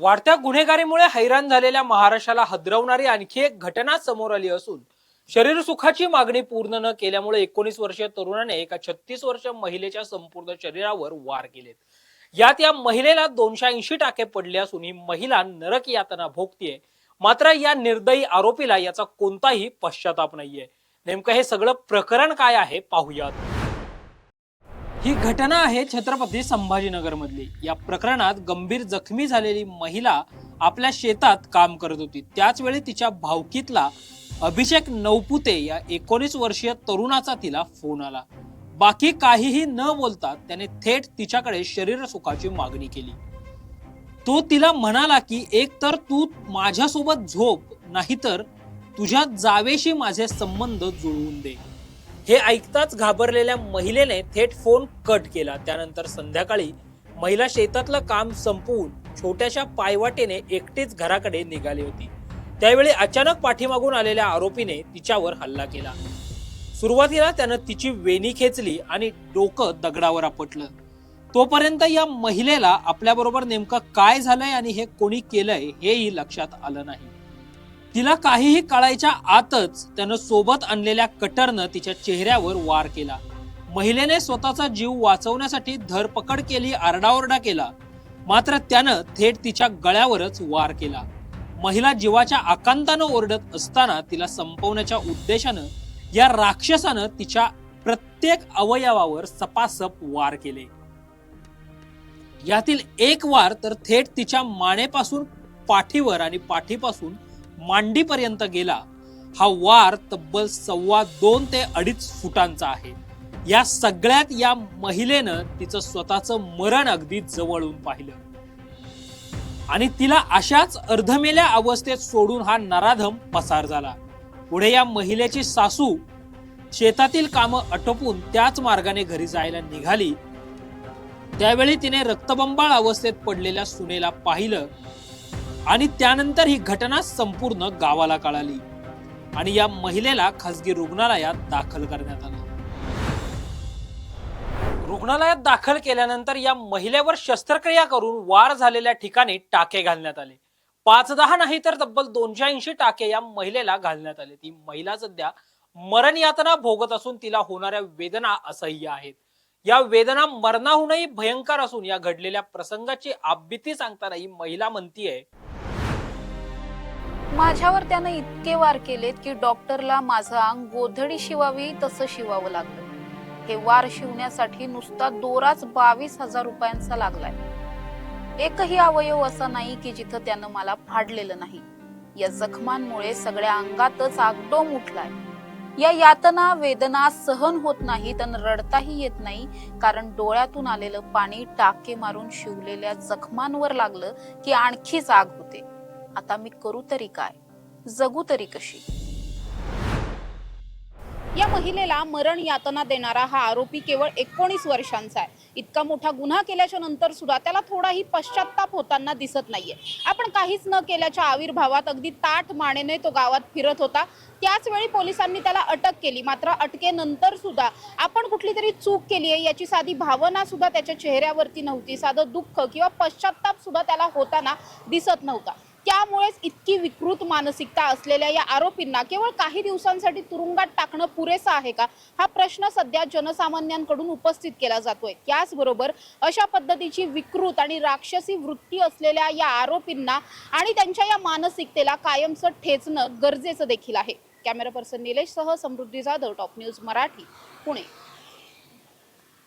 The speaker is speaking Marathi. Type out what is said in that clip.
वाढत्या गुन्हेगारीमुळे हैराण झालेल्या महाराष्ट्राला हदरवणारी आणखी एक घटना समोर आली असून शरीर सुखाची मागणी पूर्ण न केल्यामुळे एकोणीस वर्षीय तरुणाने एका छत्तीस वर्ष महिलेच्या संपूर्ण शरीरावर वार केलेत. यात या महिलेला दोनशे ऐंशी टाके पडले असून ही महिला नरक यातना भोगतीये. मात्र या निर्दयी आरोपीला याचा कोणताही पश्चाताप नाहीये. नेमकं हे सगळं प्रकरण काय आहे पाहूयात. ही घटना आहे छत्रपती संभाजीनगर मधली या प्रकरणात गंभीर जखमी झालेली महिला आपल्या शेतात काम करत होती. त्याच वेळी तिच्या भावकीतला अभिषेक नवपुते या एकोणीस वर्षीय तरुणाचा तिला फोन आला. बाकी काहीही न बोलता त्याने थेट तिच्याकडे शरीर सुखाची मागणी केली. तो तिला म्हणाला की एक तर तू माझ्यासोबत झोप नाहीतर तुझ्या जावेशी माझे संबंध जुळवून दे. हे ऐकताच घाबरलेल्या महिलेने थेट फोन कट केला. त्यानंतर संध्याकाळी महिला शेतातलं काम संपवून छोट्याशा पायवाटेने एकटीच घराकडे निघाली होती. त्यावेळी अचानक पाठीमागून आलेल्या आरोपीने तिच्यावर हल्ला केला. सुरुवातीला त्यानं तिची वेणी खेचली आणि डोकं दगडावर आपटलं. तोपर्यंत या महिलेला आपल्याबरोबर नेमकं काय झालंय आणि हे कोणी केलंय हेही लक्षात आलं नाही. तिला काहीही कळायच्या आतच त्यानं सोबत आणलेल्या कटरनं तिच्या चेहऱ्यावर वार केला. महिलेने स्वतःचा जीव वाचवण्यासाठी धरपकड केली आरडाओरडा केला. मात्र त्यानं थेट तिच्या गळ्यावरच वार केला. महिला जीवाच्या आकांतानं ओरडत असताना तिला संपवण्याच्या उद्देशानं या राक्षसानं तिच्या प्रत्येक अवयवावर सपासप वार केले. यातील एक वार तर थेट तिच्या मानेपासून पाठीवर आणि पाठीपासून मांडीपर्यंत गेला हा वार तब्बल सव्वा दोन ते अडीच फुटांचा आहे. या सगळ्यात या महिलेनं तिचं स्वतःचं मरण अगदी जवळून पाहिलं. आणि तिला अशाच अर्धमेल्या अवस्थेत सोडून हा नराधम पसार झाला. पुढे या महिलेची सासू शेतातील कामं आटोपून त्याच मार्गाने घरी जायला निघाली. त्यावेळी तिने रक्तबंबाळ अवस्थेत पडलेल्या सुनेला पाहिलं. आणि त्यानंतर ही घटना संपूर्ण गावाला कळाली. आणि या महिलेला खासगी रुग्णालयात दाखल करण्यात आलं. रुग्णालयात दाखल केल्यानंतर या महिलेवर शस्त्रक्रिया करून वार झालेल्या ठिकाणी टाके घालण्यात आले. पाच दहा नाही तर तब्बल दोनशे ऐंशी टाके या महिलेला घालण्यात आले. ती महिला सध्या मरण यातना भोगत असून तिला होणाऱ्या वेदना असह्य आहेत. या वेदना मरणाहूनही भयंकर असून या घडलेल्या प्रसंगाची आबिती सांगताना ही महिला म्हणतीये माझ्यावर त्यानं इतके वार केलेत की डॉक्टरला माझं अंग गोधडी शिवावी तसं शिवावं लागलं. हे वार शिवण्यासाठी नुसता दोराच बावीस हजार रुपयांचा लागलाय. एकही अवयव असा नाही की जिथं त्यानं मला फाडलेलं नाही. या जखमांमुळे सगळ्या अंगातच आगडोम उठलाय. या यातना वेदना सहन होत नाहीत आणि रडताही येत नाही कारण डोळ्यातून आलेलं पाणी टाके मारून शिवलेल्या जखमांवर लागलं की आणखीच आग होते. आता मी करू तरी काय? जगू तरी कशी? या महिलेला मरण यातना देणारा हा आरोपी केवळ एकोणीस वर्षांचा आहे. इतका मोठा गुन्हा केल्याच्यानंतर सुद्धा त्याला थोडाही पश्चाताप होताना दिसत नाहीये. आपण काहीच न केल्याच्या आविर्भावात अगदी ताट मानेने तो गावात फिरत होता. त्याच वेळी पोलिसांनी त्याला अटक केली. मात्र अटकेनंतर सुद्धा आपण कुठली तरी चूक केली आहे याची साधी भावना सुद्धा त्याच्या चेहऱ्यावरती नव्हती. साधं दुःख किंवा पश्चाताप सुद्धा त्याला होताना दिसत नव्हता. त्यामुळेच इतकी विकृत मानसिकता असलेल्या या आरोपींना केवळ काही दिवसांसाठी तुरुंगात टाकणं पुरेसं आहे का? हा प्रश्न सध्या जनसामान्यांकडून उपस्थित केला जातोय. त्याचबरोबर अशा पद्धतीची विकृत आणि राक्षसी वृत्ती असलेल्या या आरोपींना आणि त्यांच्या या मानसिकतेला कायमचं ठेचणं गरजेचं देखील आहे. कॅमेरा पर्सन निलेश सह समृद्धी जाधव टॉप न्यूज मराठी पुणे.